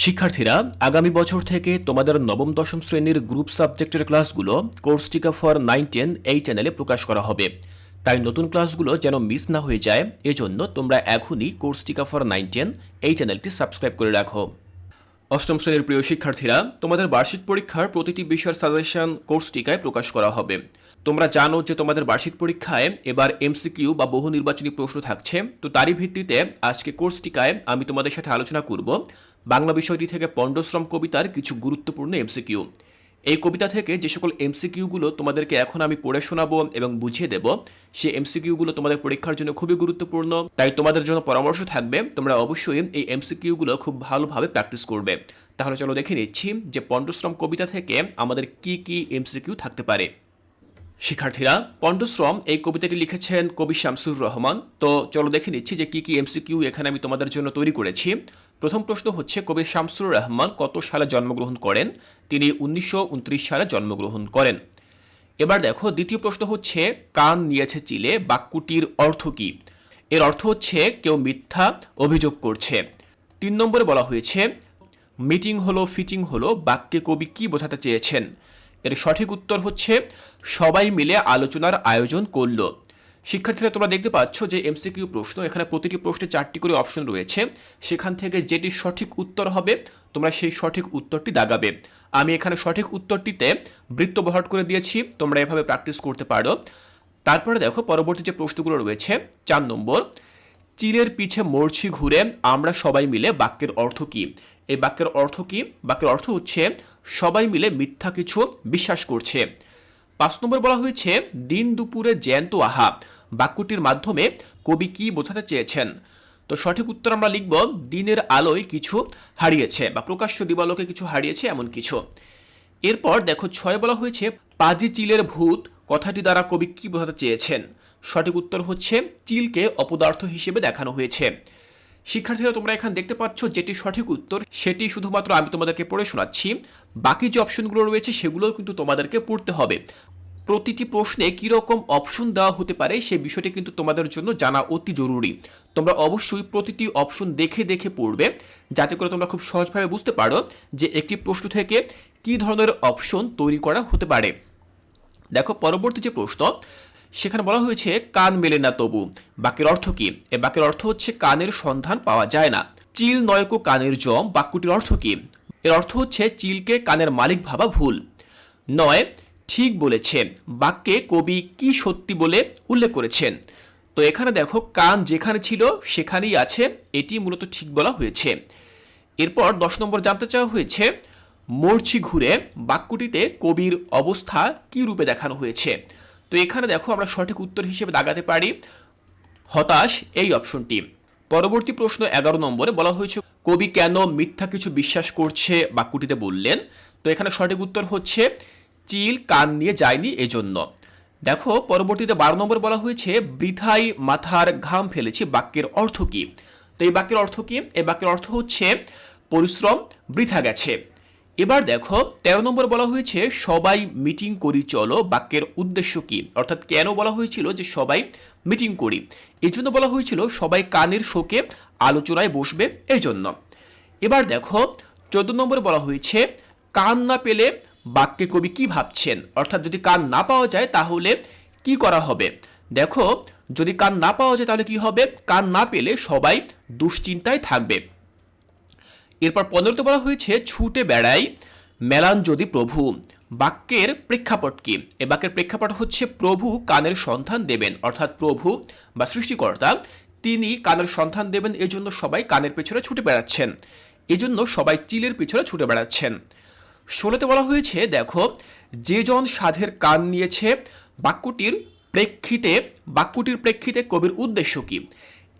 শিক্ষার্থীরা, আগামী বছর থেকে তোমাদের নবম, দশম শ্রেণির গ্রুপ সাবজেক্টের ক্লাসগুলো কোর্স টিকা ফর নাইন, টেন এই চ্যানেলে প্রকাশ করা হবে। তাই নতুন ক্লাসগুলো যেন মিস না হয়ে যায়, এজন্য তোমরা এখনই কোর্স টিকা ফর নাইন, টেন এই চ্যানেলটি সাবস্ক্রাইব করে রাখো। অষ্টম শ্রেণির প্রিয় শিক্ষার্থীরা, তোমাদের বার্ষিক পরীক্ষার প্রতিটি বিষয়ের সাজেশন কোর্স টিকায় প্রকাশ করা হবে। তোমরা জানো যে তোমাদের বার্ষিক পরীক্ষায় এবার এমসিকিউ বা বহু নির্বাচনী প্রশ্ন থাকছে। তো তারই ভিত্তিতে আজকে কোর্স টিকায় আমি তোমাদের সাথে আলোচনা করব। বাংলা বিষয়টি থেকে পণ্ডশ্রম কবিতার কিছু গুরুত্বপূর্ণ এমসিকিউ। এই কবিতা থেকে যে সকল এমসিকিউগুলো তোমাদেরকে এখন আমি পড়ে শোনাবো এবং বুঝিয়ে দেব সে এমসিকিউগুলো তোমাদের পরীক্ষার জন্য খুবই গুরুত্বপূর্ণ। তাই তোমাদের জন্য পরামর্শ থাকবে, তোমরা অবশ্যই এই এমসিকিউগুলো খুব ভালোভাবে প্র্যাকটিস করবে। তাহলে চলো দেখে নিচ্ছি যে পণ্ডশ্রম কবিতা থেকে আমাদের কি কি এমসিকিউ থাকতে পারে। শিক্ষার্থীরা, পণ্ডশ্রম এই কবিতাটি লিখেছেন কবি শামসুর রহমান। তো চলো দেখে নিচ্ছি যে কি কি এমসিকিউ এখানে আমি তোমাদের জন্য তৈরি করেছি। প্রথম প্রশ্ন হচ্ছে, কবি শামসুর রহমান কত সালে জন্মগ্রহণ করেন? তিনি উনিশশো উনত্রিশ সালে জন্মগ্রহণ করেন। এবার দেখো, দ্বিতীয় প্রশ্ন হচ্ছে, কান নিয়েছে চিলে, বাক্যটির অর্থ কি? এর অর্থ হচ্ছে, কেউ মিথ্যা অভিযোগ করছে। তিন নম্বরে বলা হয়েছে, মিটিং হলো, ফিটিং হলো, বাক্যে কবি কি বোঝাতে চেয়েছেন? এর সঠিক উত্তর হচ্ছে, সবাই মিলে আলোচনার আয়োজন করল। শিক্ষার্থীরা তোমরা দেখতে পাচ্ছ যে এমসিকিউ প্রশ্ন, এখানে প্রতিটি প্রশ্নে চারটি করে অপশন রয়েছে। সেখান থেকে যেটি সঠিক উত্তর হবে, তোমরা সেই সঠিক উত্তরটি দাগাবে। আমি এখানে সঠিক উত্তরটিতে বৃত্ত বহট করে দিয়েছি, তোমরা এভাবে প্র্যাকটিস করতে পারো। তারপরে দেখো, পরবর্তী যে প্রশ্নগুলো রয়েছে, চার নম্বর চিলের পিছে মরছি ঘুরে আমরা সবাই মিলে বাক্যের অর্থ কী? এই বাক্যের অর্থ কি? বাক্যের অর্থ হচ্ছে, সবাই মিলে মিথ্যা কিছু বিশ্বাস করছে। পাঁচ নম্বর বলা হয়েছে, দিন দুপুরে জ্যান্ত আহা। বাক্যটির মাধ্যমে কবি কি বোঝাতে চেয়েছেন? তো সঠিক উত্তর আমরা লিখব, দিনের আলোয় কিছু হারিয়েছে বা প্রকাশ্য দিবালোকে কিছু হারিয়েছে এমন কিছু। এরপর দেখো, ছয় বলা হয়েছে, পাজি চিলের ভূত, কথাটি দ্বারা কবি কি বোঝাতে চেয়েছেন? সঠিক উত্তর হচ্ছে, চিলকে অপদার্থ হিসেবে দেখানো হয়েছে। শিক্ষার্থীরা, তোমরা এখানে দেখতে পাচ্ছ যেটি সঠিক উত্তর, সেটি শুধুমাত্র আমি তোমাদেরকে পড়ে শোনাচ্ছি। বাকি যে অপশনগুলো রয়েছে, সেগুলোও কিন্তু তোমাদেরকে পড়তে হবে। প্রতিটি প্রশ্নে কীরকম অপশন দেওয়া হতে পারে, সে বিষয়টি কিন্তু তোমাদের জন্য জানা অতি জরুরি। তোমরা অবশ্যই প্রতিটি অপশন দেখে দেখে পড়বে, যাতে করে তোমরা খুব সহজভাবে বুঝতে পারো যে একটি প্রশ্ন থেকে কী ধরনের অপশন তৈরি করা হতে পারে। দেখো, পরবর্তী যে প্রশ্ন সেখানে বলা হয়েছে, কান মেলে না তবু। বাক্যের অর্থ কি? এ বাক্যের অর্থ হচ্ছে, কানের সন্ধান পাওয়া যায় না। চিল নয়কো কানের জম, বাক্যটির অর্থ কি? এর অর্থ হচ্ছে, চিলকে কানের মালিক ভাবা ভুল। নয়, ঠিক বলেছে। বাক্যে কবি কি সত্যি বলে উল্লেখ করেছেন? তো এখানে দেখো, কান যেখানে ছিল, সেখানেই আছে। এটি মূলত ঠিক বলা হয়েছে। এরপর দশ নম্বর জানতে চাওয়া হয়েছে, মরছি ঘুরে, বাক্যটিতে কবির অবস্থা কি রূপে দেখানো হয়েছে? তো এখানে দেখো আমরা সঠিক উত্তর হিসেবে দাগাতে পারি হতাশ, এই অপশনটি। পরবর্তী প্রশ্ন এগারো নম্বরে বলা হয়েছে, কবি কেন মিথ্যা কিছু বিশ্বাস করছে? বাক্যটিতে বললেন, তো এখানে সঠিক উত্তর হচ্ছে, চিল কান নিয়ে যায়নি এজন্য। দেখো, পরবর্তীতে বারো নম্বর বলা হয়েছে, বৃথাই মাথার ঘাম ফেলেছি, বাক্যের অর্থ কী? তো এই বাক্যের অর্থ কী? এই বাক্যের অর্থ হচ্ছে, পরিশ্রম, বৃথা গেছে। এবার দেখো, তেরো নম্বর বলা হয়েছে, সবাই মিটিং করি, চলো, বাক্যের উদ্দেশ্য কি? অর্থাৎ কেন বলা হয়েছিল যে সবাই মিটিং করি? এই জন্য বলা হয়েছিল, সবাই কানের শোকে আলোচনায় বসবে এই জন্য এবার দেখো, চোদ্দ নম্বরে বলা হয়েছে, কান না পেলে বাক্যে কবি কি ভাবছেন? অর্থাৎ যদি কান না পাওয়া যায়, তাহলে কি করা হবে? দেখো, যদি কান না পাওয়া যায়, তাহলে কি হবে? কান না পেলে সবাই দুশ্চিন্তায় থাকবে। এরপর পনেরোতে বলা হয়েছে, ছুটে বেড়াই মেলান যদি প্রভু। বাক্যের প্রেক্ষাপট কি? এ বাক্যের প্রেক্ষাপট হচ্ছে, প্রভু কানের সন্ধান দেবেন, অর্থাৎ প্রভু বা সৃষ্টিকর্তা, তিনি কানের সন্ধান দেবেন, এজন্য সবাই কানের পেছনে ছুটে বেড়াচ্ছেন, এজন্য সবাই চিলের পিছনে ছুটে বেড়াচ্ছেন। ষোলোতে বলা হয়েছে, দেখো, যে জন সাধের কান নিয়েছে, বাক্যটির প্রেক্ষিতে বাক্যটির প্রেক্ষিতে কবির উদ্দেশ্য কি?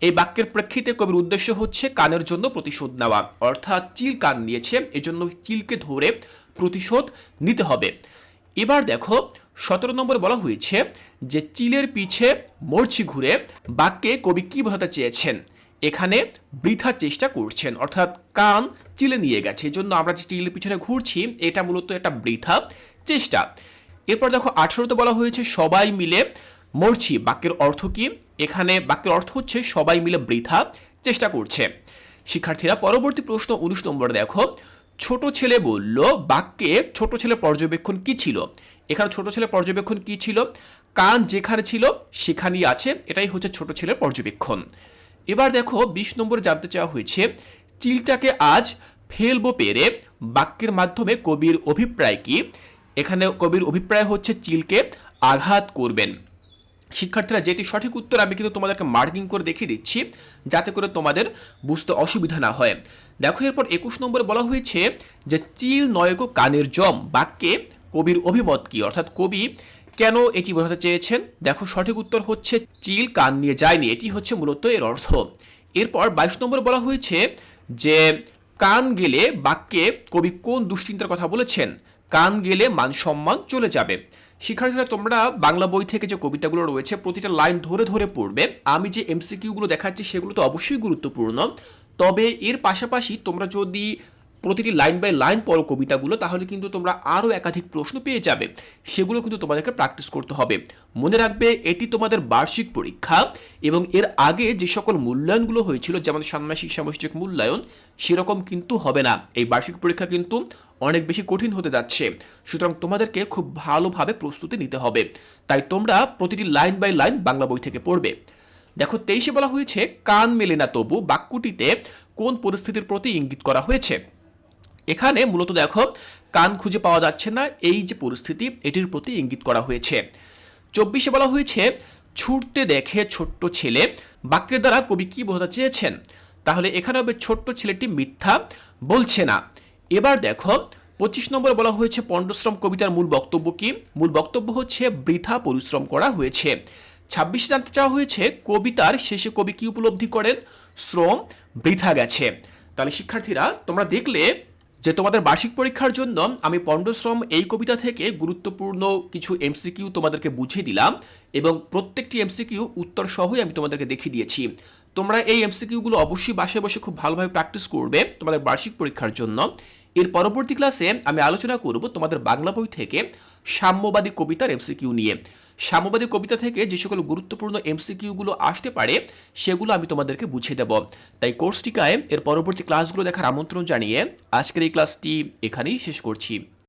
এই বাক্যের প্রেক্ষিতে কবির উদ্দেশ্য হচ্ছে কানের জন্য প্রতিশোধ নেওয়া। অর্থাৎ চিল কান নিয়েছে, এজন্য চিলকে ধরে প্রতিশোধ নিতে হবে। এবার দেখো, সতেরো নম্বরে বলা হয়েছে যে চিলের পিছে মরছি ঘুরে বাক্যে কবি কি বোঝাতে চেয়েছেন? এখানে বৃথা চেষ্টা করছেন, অর্থাৎ কান চিলে নিয়ে গেছে। এজন্য আমরা যে চিলের পিছনে ঘুরছি, এটা মূলত একটা বৃথা চেষ্টা। এরপর দেখো, আঠারোতে বলা হয়েছে সবাই মিলে মরছি। বাক্যের অর্থ কি? এখানে বাক্যের অর্থ হচ্ছে সবাই মিলে বৃথা চেষ্টা করছে। শিক্ষার্থীরা পরবর্তী প্রশ্ন উনিশ নম্বর দেখো, ছোট ছেলে বলল, বাক্যে ছোট ছেলে পর্যবেক্ষণ কি ছিল? এখানে ছোট ছেলে পর্যবেক্ষণ কি ছিল? কান যেখানে ছিল, সেখানেই আছে। এটাই হচ্ছে ছোট ছেলের পর্যবেক্ষণ। এবার দেখো, বিশ নম্বরে জানতে চাওয়া হয়েছে, চিলটাকে আজ ফেলব পেরে, বাক্যের মাধ্যমে কবির অভিপ্রায় কি? এখানে কবির অভিপ্রায় হচ্ছে চিলকে আঘাত করবেন। শিক্ষার্থীরা যেটি সঠিক উত্তর, আমি কিন্তু তোমাদেরকে মার্কিং করে দেখিয়ে দিচ্ছি, যাতে করে তোমাদের বুঝতে অসুবিধা না হয়। দেখো, এরপর একুশ নম্বরে বলা হয়েছে যে, চিল নয়কো কানের জম বাক্যে কবির অভিমত কি? অর্থাৎ কবি কেন এটি বোঝাতে চেয়েছেন? দেখো, সঠিক উত্তর হচ্ছে, চিল কান নিয়ে যায়নি এটি হচ্ছে মূলত এর অর্থ। এরপর বাইশ নম্বরে বলা হয়েছে যে, কান গেলে বাক্যে কবি কোন দুশ্চিন্তার কথা বলেছেন? কান গেলে মান সম্মান চলে যাবে শিক্ষার্থীরা, তোমরা বাংলা বই থেকে যে কবিতাগুলো রয়েছে, প্রতিটা লাইন ধরে ধরে পড়বে। আমি যে এমসিকিউগুলো দেখাচ্ছি, সেগুলো তো অবশ্যই গুরুত্বপূর্ণ। তবে এর পাশাপাশি তোমরা যদি প্রতিটি লাইন বাই লাইন পড়ো কবিতাগুলো, তাহলে কিন্তু তোমরা আরও একাধিক প্রশ্ন পেয়ে যাবে। সেগুলো কিন্তু তোমাদেরকে প্র্যাকটিস করতে হবে। মনে রাখবে, এটি তোমাদের বার্ষিক পরীক্ষা এবং এর আগে যে সকল মূল্যায়নগুলো হয়েছিল, যেমন ষান্মাসিক সামষ্টিক মূল্যায়ন, সেরকম কিন্তু হবে না। এই বার্ষিক পরীক্ষা কিন্তু অনেক বেশি কঠিন হতে যাচ্ছে। সুতরাং তোমাদেরকে খুব ভালোভাবে প্রস্তুতি নিতে হবে। তাই তোমরা প্রতিটি লাইন বাই লাইন বাংলা বই থেকে পড়বে। দেখো, তেইশে বলা হয়েছে, কান মেলে না তবু, বাক্যটিতে কোন পরিস্থিতির প্রতি ইঙ্গিত করা হয়েছে? এখানে মূলত দেখো, কান খুঁজে পাওয়া যাচ্ছে না, এই যে পরিস্থিতি, এটির প্রতি ইঙ্গিত করা হয়েছে। চব্বিশে বলা হয়েছে, ছুটতে দেখে ছোট্ট ছেলে, বাক্যের দ্বারা কবি কি বোঝাতে চেয়েছেন? তাহলে এখানে হবে, ছোট্ট ছেলেটি মিথ্যা বলছে না। এবার দেখো, পঁচিশ নম্বরে বলা হয়েছে, পণ্ডশ্রম কবিতার মূল বক্তব্য কি? মূল বক্তব্য হচ্ছে, বৃথা পরিশ্রম করা হয়েছে। ছাব্বিশে জানতে চাওয়া হয়েছে, কবিতার শেষে কবি কি উপলব্ধি করেন? শ্রম বৃথা গেছে। তাহলে শিক্ষার্থীরা, তোমরা দেখলে যে তোমাদের বার্ষিক পরীক্ষার জন্য আমি পণ্ডশ্রম এই কবিতা থেকে গুরুত্বপূর্ণ কিছু এমসিকিউ তোমাদেরকে বুঝিয়ে দিলাম এবং প্রত্যেকটি এমসিকিউ উত্তর সহই আমি তোমাদেরকে দেখিয়ে দিয়েছি। তোমরা এই এমসিকিউগুলো অবশ্যই বাসায় বসে খুব ভালোভাবে প্র্যাকটিস করবে তোমাদের বার্ষিক পরীক্ষার জন্য। এর পরবর্তী ক্লাসে আমি আলোচনা করব তোমাদের বাংলা বই থেকে সাম্যবাদী কবিতার এমসিকিউ নিয়ে। সাম্যবাদী কবিতা থেকে যে সকল গুরুত্বপূর্ণ এমসিকিউগুলো আসতে পারে, সেগুলো আমি তোমাদেরকে বুঝিয়ে দেব। তাই কোর্সটিকায় এর পরবর্তী ক্লাসগুলো দেখার আমন্ত্রণ জানিয়ে আজকের এই ক্লাসটি এখানেই শেষ করছি।